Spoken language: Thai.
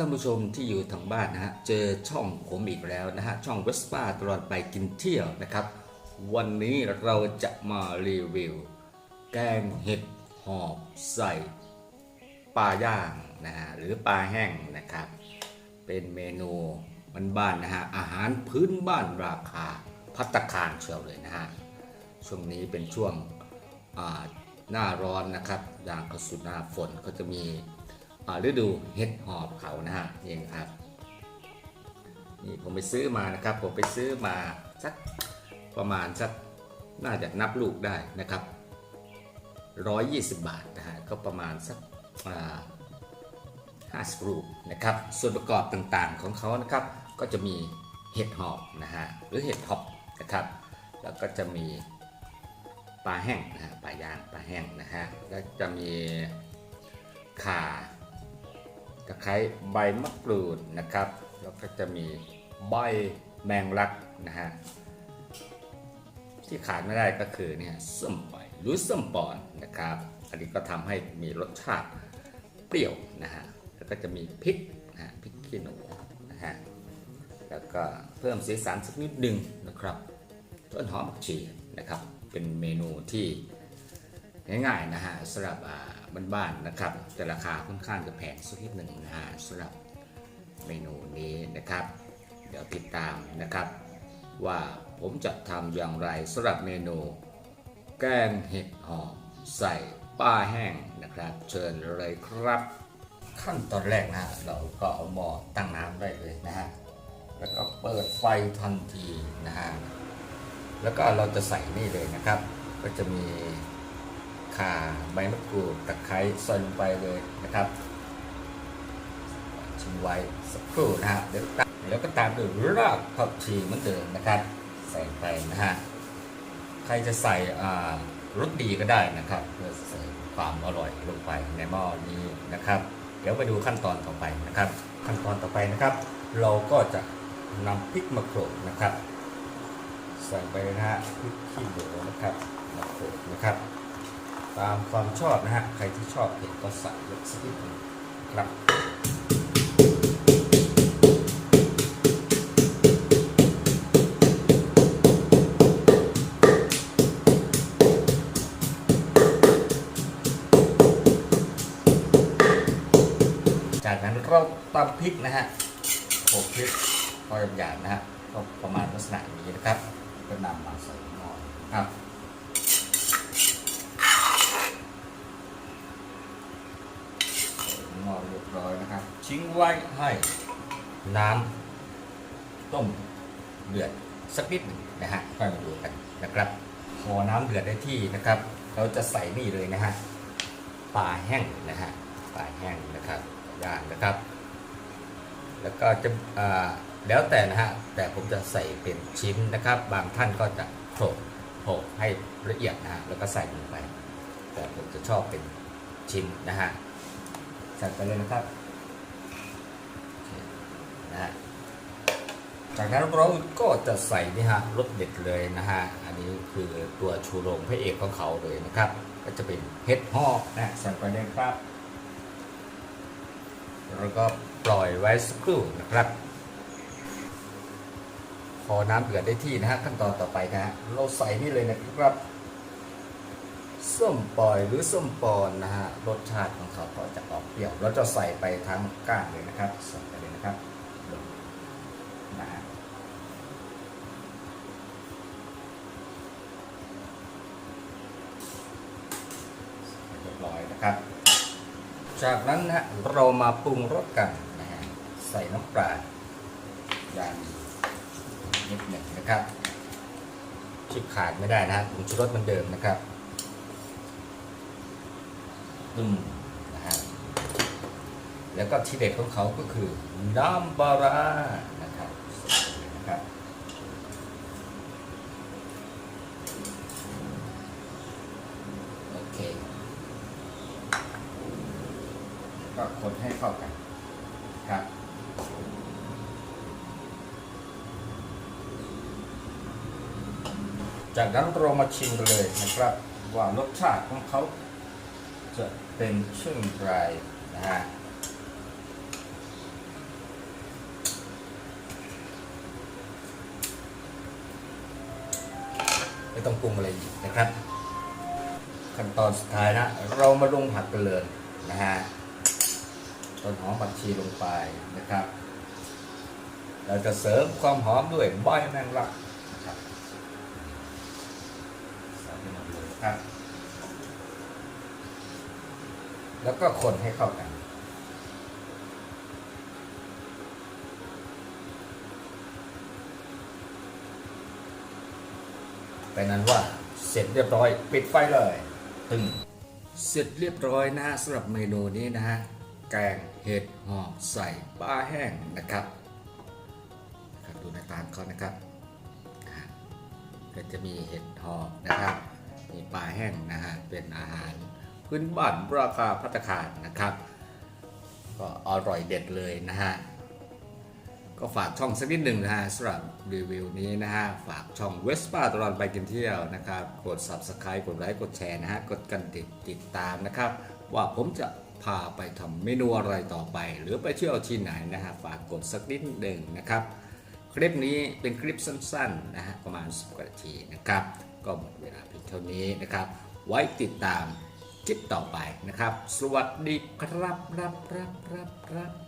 ท่านผู้ชมที่อยู่ทางบ้านนะฮะเจอช่องผมอีกแล้วนะฮะช่องเวสป้าตลอดไปกินเที่ยวนะครับ วันนี้เราจะมารีวิว แกงเห็ดหอบใส่ปลาย่างนะฮะหรือปลาแห้งนะครับ เป็นเมนูบ้านๆนะฮะอาหารพื้นบ้านราคาพัตตาคารเชียวเลยนะฮะช่วงนี้เป็นช่วงหน้าร้อนนะครับอย่างเข้าสู่หน้าฝนก็จะมี ฤดูเห็ดหอบเขานะฮะนี่นะครับนี่ผมไปซื้อมานะครับ ผมไปซื้อมาสักประมาณสักน่าจะนับลูกได้นะครับ 120 บาทนะฮะก็ประมาณสักอ่า50รูปนะครับ ส่วนประกอบต่างๆของเขานะครับ ก็จะมีเห็ดหอบนะฮะหรือเห็ดหอบนะครับ แล้วก็จะมีปลาแห้งนะฮะปลาย่างปลาแห้งนะฮะแล้วจะมีข่า ตะไคร้ใบมะกรูดนะครับแล้วก็จะมีใบแมงลักนะฮะที่ขาดไม่ได้ก็คือเนี่ยส้มปล่อยหรือส้มปอนนะครับ อันนี้ก็ทำให้มีรสชาติเปรี้ยวนะฮะแล้วก็จะมีพริกนะฮะพริกขี้หนูนะฮะแล้วก็เพิ่มสีสันสักนิดหนึ่งนะครับต้นหอมผักชีนะครับ เป็นเมนูที่ ง่ายๆนะฮะสำหรับบ้านๆนะครับ แต่ราคาค่อนข้างจะแพงสักนิดหนึ่งนะฮะสำหรับเมนูนี้นะครับ เดี๋ยวติดตามนะครับ ว่าผมจะทำอย่างไรสำหรับเมนู แกงเห็ดหอมใส่ป้าแห้งนะครับ เชิญเลยครับ ขั้นตอนแรกนะฮะเราก็เอาหม้อตั้งน้ำได้เลยนะฮะแล้วก็เปิดไฟทันทีนะฮะแล้วก็เราจะใส่นี่เลยนะครับ ก็จะมี ข่าใบมะกรูดตะไคร้ซอยลงไปเลยนะครับชิมไว้สักครู่นะฮะเดี๋ยวตามแล้วก็ตามด้วยรากผักชีเหมือนเดิมนะครับ ใส่ไปนะฮะใครจะใส่อ่ารสดีก็ได้นะครับเพื่อเสริมความอร่อยลงไปในหม้อนี้นะครับ เดี๋ยวไปดูขั้นตอนต่อไปนะครับ ขั้นตอนต่อไปนะครับ เราก็จะนำพริกมะโขลกนะครับใส่ไปนะฮะพริกขี้หนูนะครับมะโขลกนะครับ ตามความชอบนะฮะ ใครที่ชอบเผ็ดก็ใส่เยอะสักนิดหนึงครับจากนั้นเราตำพริกนะฮะโขกพริกพอหยาบๆนะฮะก็ประมาณลักษณะนี้นะครับ ก็นำมาใส่หม้อครับ หม้อเรียบร้อยนะครับ ทิ้งไว้ให้น้ำต้มเดือดสักนิดหนึ่งนะฮะค่อยมาดูกันนะครับพอน้ำเดือดได้ที่นะครับ เราจะใส่นี่เลยนะฮะปลาแห้งนะฮะปลาแห้งนะครับย่างนะครับ แล้วก็จะอ่าแล้วแต่นะฮะแต่ผมจะใส่เป็นชิ้นนะครับ บางท่านก็จะโขลกโขลกให้ละเอียดนะฮะแล้วก็ใส่ลงไป แต่ผมจะชอบเป็นชิ้นนะฮะ ใส่ไปเลยนะครับนะฮะจากนั้นเราก็จะใส่นี่ฮะรสเด็ดเลยนะฮะ อันนี้คือตัวชูโรงพระเอกของเขาเลยนะครับ ก็จะเป็นเห็ดหอกนะใส่ไปเลยครับ แล้วก็ปล่อยไว้สักครู่นะครับ พอน้ำเดือดได้ที่นะฮะขั้นตอนต่อไปนะฮะเราใส่นี่เลยนะครับ ส้มปล่อยหรือส้มปอนนะฮะรสชาติของเขาก็จะออกเปรี้ยวเราจะใส่ไปทั้งก้านเลยนะครับใส่ไปเลยนะครับนะฮะเรียบร้อยนะครับ จากนั้นนะฮะเรามาปรุงรสกันนะฮะใส่น้ำปลาอย่างนิดหนึ่งนะครับที่ขาดไม่ได้นะฮะผงชูรสเหมือนเดิมนะครับ นะฮะแล้วก็ทีเด็ดของเขาก็คือน้ำปลาร้านะครับนะครับโอเคก็คนให้เข้ากันครับจากนั้นเรามาชิมกันเลยนะครับว่ารสชาติของเขา จะเป็นช่วงไรนะฮะไม่ต้องปรุงอะไรอีกนะครับ ขั้นตอนสุดท้ายนะ เรามาลงผักกันเลยนะฮะต้นหอมผักชีลงไปนะครับ เราจะเสริมความหอมด้วยใบแมงลักนะครับใส่ไปหมดเลยครับ แล้วก็คนให้เข้ากัน ไปนั้นว่าเสร็จเรียบร้อย ปิดไฟเลย ตึงเสร็จเรียบร้อยนะสำหรับเมนูนี้นะฮะแกงเห็ดหอมใส่ปลาแห้งนะครับครับดูหน้าตาเขานะครับก็จะมีเห็ดหอมนะครับ มีปลาแห้งนะฮะเป็นอาหาร พื้นบ้านราคาพัตตาคารนะครับ ก็อร่อยเด็ดเลยนะฮะ ก็ฝากช่องสักนิดหนึ่งนะฮะสำหรับรีวิวนี้นะฮะ ฝากช่องเวสป้าตลอดไปกินเที่ยวนะครับ กด Subscribe กดไลค์กดแชร์นะฮะ กดกันติดติดตามนะครับ ว่าผมจะพาไปทำเมนูอะไรต่อไป หรือไปเที่ยวที่ไหนนะฮะ ฝากกดสักนิดหนึ่งนะครับ คลิปนี้เป็นคลิปสั้นๆนะฮะประมาณ10กว่านาทีนะครับ ก็หมดเวลาเพียงเท่านี้นะครับ ไว้ติดตาม คลิปต่อไปนะครับ สวัสดีครับรับรับรับรับ